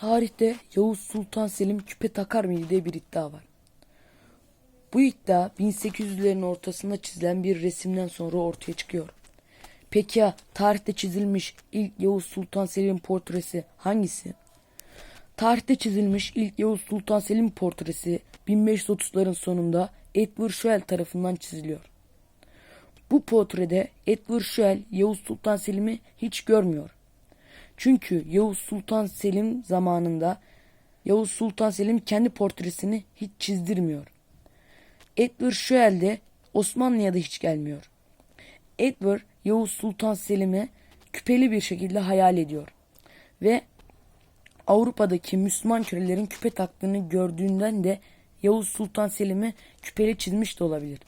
Tarihte Yavuz Sultan Selim küpe takar mıydı diye bir iddia var. Bu iddia 1800'lerin ortasında çizilen bir resimden sonra ortaya çıkıyor. Peki ya tarihte çizilmiş ilk Yavuz Sultan Selim portresi hangisi? Tarihte çizilmiş ilk Yavuz Sultan Selim portresi 1530'ların sonunda Edward Schell tarafından çiziliyor. Bu portrede Edward Schell Yavuz Sultan Selim'i hiç görmüyor. Çünkü Yavuz Sultan Selim zamanında Yavuz Sultan Selim kendi portresini hiç çizdirmiyor. Edward Schell de Osmanlı'ya da hiç gelmiyor. Edward Yavuz Sultan Selim'i küpeli bir şekilde hayal ediyor. Ve Avrupa'daki Müslüman kölelerin küpe taktığını gördüğünden de Yavuz Sultan Selim'i küpeli çizmiş de olabilir.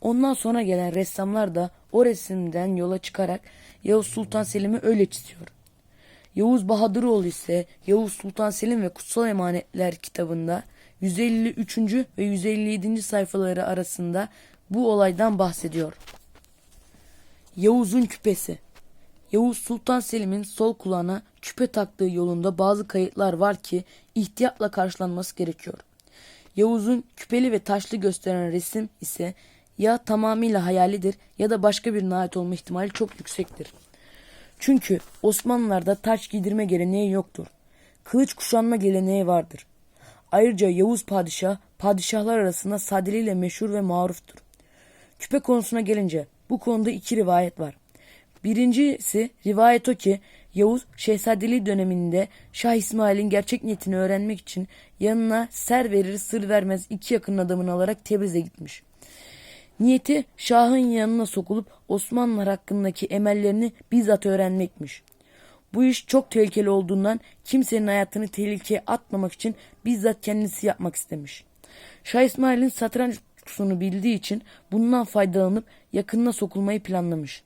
Ondan sonra gelen ressamlar da o resimden yola çıkarak Yavuz Sultan Selim'i öyle çiziyor. Yavuz Bahadıroğlu ise Yavuz Sultan Selim ve Kutsal Emanetler kitabında 153. ve 157. sayfaları arasında bu olaydan bahsediyor. Yavuz'un küpesi Yavuz Sultan Selim'in sol kulağına küpe taktığı yolunda bazı kayıtlar var ki ihtiyatla karşılanması gerekiyor. Yavuz'un küpeli ve taşlı gösteren resim ise ya tamamıyla hayalidir ya da başka birine ait olma ihtimali çok yüksektir. Çünkü Osmanlılarda taç giydirme geleneği yoktur. Kılıç kuşanma geleneği vardır. Ayrıca Yavuz padişah padişahlar arasında sadeliğiyle meşhur ve maruftur. Küpe konusuna gelince bu konuda iki rivayet var. Birincisi rivayet o ki Yavuz şehzadeliği döneminde Şah İsmail'in gerçek niyetini öğrenmek için yanına ser verir sır vermez iki yakın adamını alarak Tebriz'e gitmiş. Niyeti Şah'ın yanına sokulup Osmanlılar hakkındaki emellerini bizzat öğrenmekmiş. Bu iş çok tehlikeli olduğundan kimsenin hayatını tehlikeye atmamak için bizzat kendisi yapmak istemiş. Şah İsmail'in satranç tutusunu bildiği için bundan faydalanıp yakınına sokulmayı planlamış.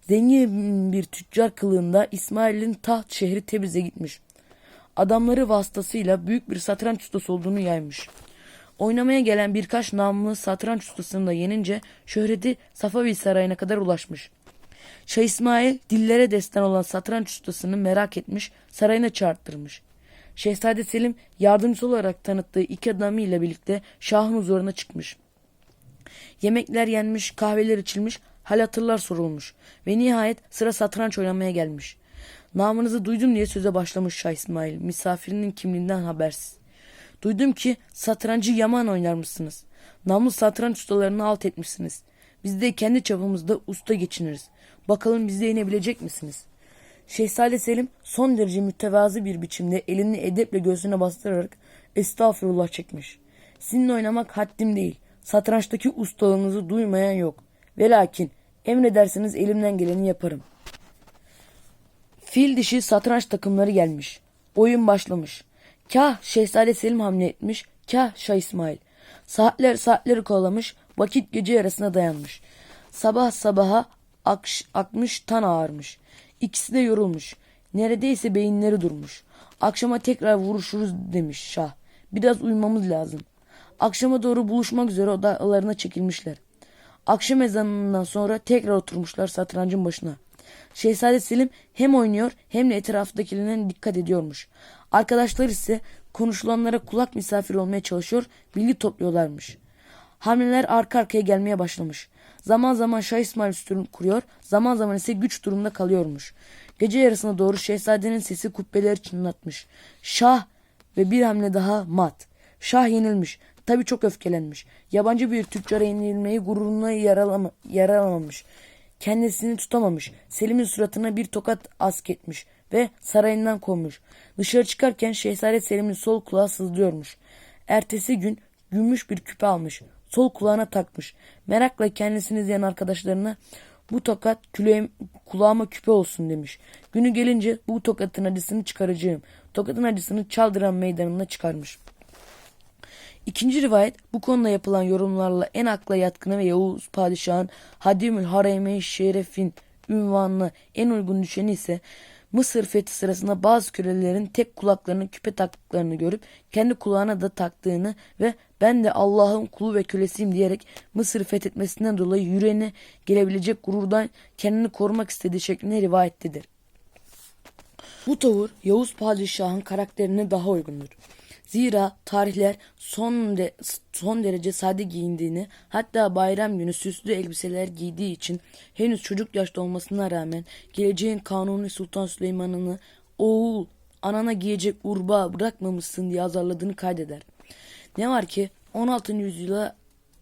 Zengin bir tüccar kılığında İsmail'in taht şehri Tebriz'e gitmiş. Adamları vasıtasıyla büyük bir satranç ustası olduğunu yaymış. Oynamaya gelen birkaç namlı satranç ustasını da yenince şöhreti Safavi Sarayı'na kadar ulaşmış. Şah İsmail dillere destan olan satranç ustasını merak etmiş, sarayına çağırttırmış. Şehzade Selim yardımcısı olarak tanıttığı iki adamıyla birlikte şahın huzuruna çıkmış. Yemekler yenmiş, kahveler içilmiş, hal hatırlar sorulmuş ve nihayet sıra satranç oynamaya gelmiş. Namınızı duydum diye söze başlamış Şah İsmail, misafirinin kimliğinden habersiz. Duydum ki satrancı yaman oynar mısınız? Namlı satranç ustalarını alt etmişsiniz. Biz de kendi çapımızda usta geçiniriz. Bakalım bize inebilecek misiniz? Şehzade Selim son derece mütevazı bir biçimde elini edeple göğsüne bastırarak estağfurullah çekmiş. Sizinle oynamak haddim değil. Satrançtaki ustalığınızı duymayan yok. Ve lakin emrederseniz elimden geleni yaparım. Fil dişi satranç takımları gelmiş. Oyun başlamış. Kah Şehzade Selim hamle etmiş, kah Şah İsmail. Saatler saatleri kovalamış, vakit gece yarısına dayanmış. Sabah sabaha akş, akmış tan ağarmış. İkisi de yorulmuş. Neredeyse beyinleri durmuş. Akşama tekrar vuruşuruz demiş Şah. Biraz uyumamız lazım. Akşama doğru buluşmak üzere odalarına çekilmişler. Akşam ezanından sonra tekrar oturmuşlar satrancın başına. Şehzade Selim hem oynuyor hem de etraftakilerine dikkat ediyormuş. Arkadaşlar ise konuşulanlara kulak misafir olmaya çalışıyor, bilgi topluyorlarmış. Hamleler arka arkaya gelmeye başlamış. Zaman zaman Şah İsmail üstün kuruyor, zaman zaman ise güç durumda kalıyormuş. Gece yarısına doğru şehzadenin sesi kubbeleri çınlatmış. Şah ve bir hamle daha mat. Şah yenilmiş. Tabi çok öfkelenmiş. Yabancı bir tüccara yenilmeyi gururuna yaralama, yaralamamış. Kendisini tutamamış. Selim'in suratına bir tokat ask etmiş ve sarayından kovmuş. Dışarı çıkarken Şehzade Selim'in sol kulağı sızlıyormuş. Ertesi gün gümüş bir küpe almış. Sol kulağına takmış. Merakla kendisini izleyen arkadaşlarına bu tokat küleğim, kulağıma küpe olsun demiş. Günü gelince bu tokatın acısını çıkaracağım. Tokatın acısını çaldıran meydanına çıkarmış. İkinci rivayet bu konuda yapılan yorumlarla en akla yatkını ve Yavuz Padişah'ın Hadimül Hareme Şeref'in ünvanına en uygun düşeni ise Mısır fethi sırasında bazı kölelerin tek kulaklarını küpe taktıklarını görüp kendi kulağına da taktığını ve ben de Allah'ın kulu ve kölesiyim diyerek Mısır fethetmesinden dolayı yüreğine gelebilecek gururdan kendini korumak istediği şeklinde rivayettedir. Bu tavır Yavuz Padişah'ın karakterine daha uygundur. Zira tarihler son, de, son derece sade giyindiğini hatta bayram günü süslü elbiseler giydiği için henüz çocuk yaşta olmasına rağmen geleceğin Kanuni Sultan Süleyman'ını oğul anana giyecek urba bırakmamışsın diye azarladığını kaydeder. Ne var ki 16. yüzyıla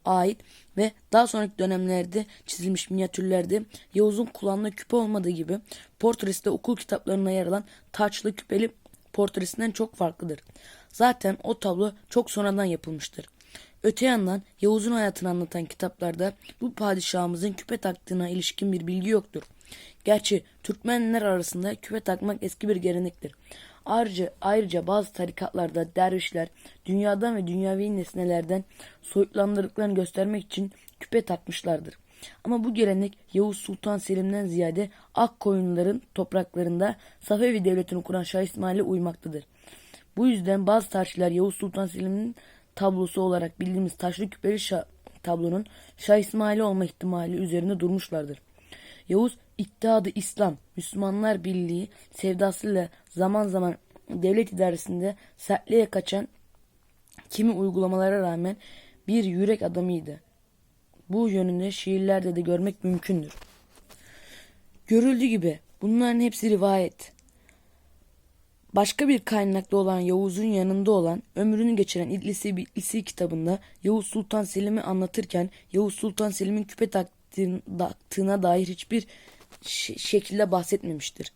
ait ve daha sonraki dönemlerde çizilmiş minyatürlerde Yavuz'un kulağında küpe olmadığı gibi portresi de okul kitaplarına yer alan taçlı küpeli portresinden çok farklıdır. Zaten o tablo çok sonradan yapılmıştır. Öte yandan Yavuz'un hayatını anlatan kitaplarda bu padişahımızın küpe taktığına ilişkin bir bilgi yoktur. Gerçi Türkmenler arasında küpe takmak eski bir gelenektir. Ayrıca, ayrıca bazı tarikatlarda dervişler dünyadan ve dünyavi nesnelerden soyutlandırdıklarını göstermek için küpe takmışlardır. Ama bu gelenek Yavuz Sultan Selim'den ziyade Akkoyunluların topraklarında Safevi devletini kuran Şah İsmail'e uymaktadır. Bu yüzden bazı tarihçiler Yavuz Sultan Selim'in tablosu olarak bildiğimiz taşlı küpeli şah, tablonun Şah İsmail'i olma ihtimali üzerinde durmuşlardır. Yavuz İttihadı İslam, Müslümanlar Birliği sevdasıyla zaman zaman devlet idaresinde sertliğe kaçan kimi uygulamalara rağmen bir yürek adamıydı. Bu yönünde şiirlerde de görmek mümkündür. Görüldüğü gibi bunların hepsi rivayet. Başka bir kaynakta olan Yavuz'un yanında olan ömrünü geçiren İdlisi Bitlisi kitabında Yavuz Sultan Selim'i anlatırken Yavuz Sultan Selim'in küpe taktığına dair hiçbir şekilde bahsetmemiştir.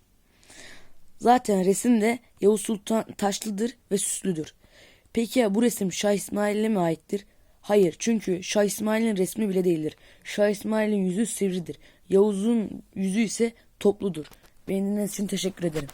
Zaten resim de Yavuz Sultan taşlıdır ve süslüdür. Peki ya bu resim Şah İsmail'e mi aittir? Hayır çünkü Şah İsmail'in resmi bile değildir. Şah İsmail'in yüzü sivridir. Yavuz'un yüzü ise topludur. Beğendiğiniz için teşekkür ederim.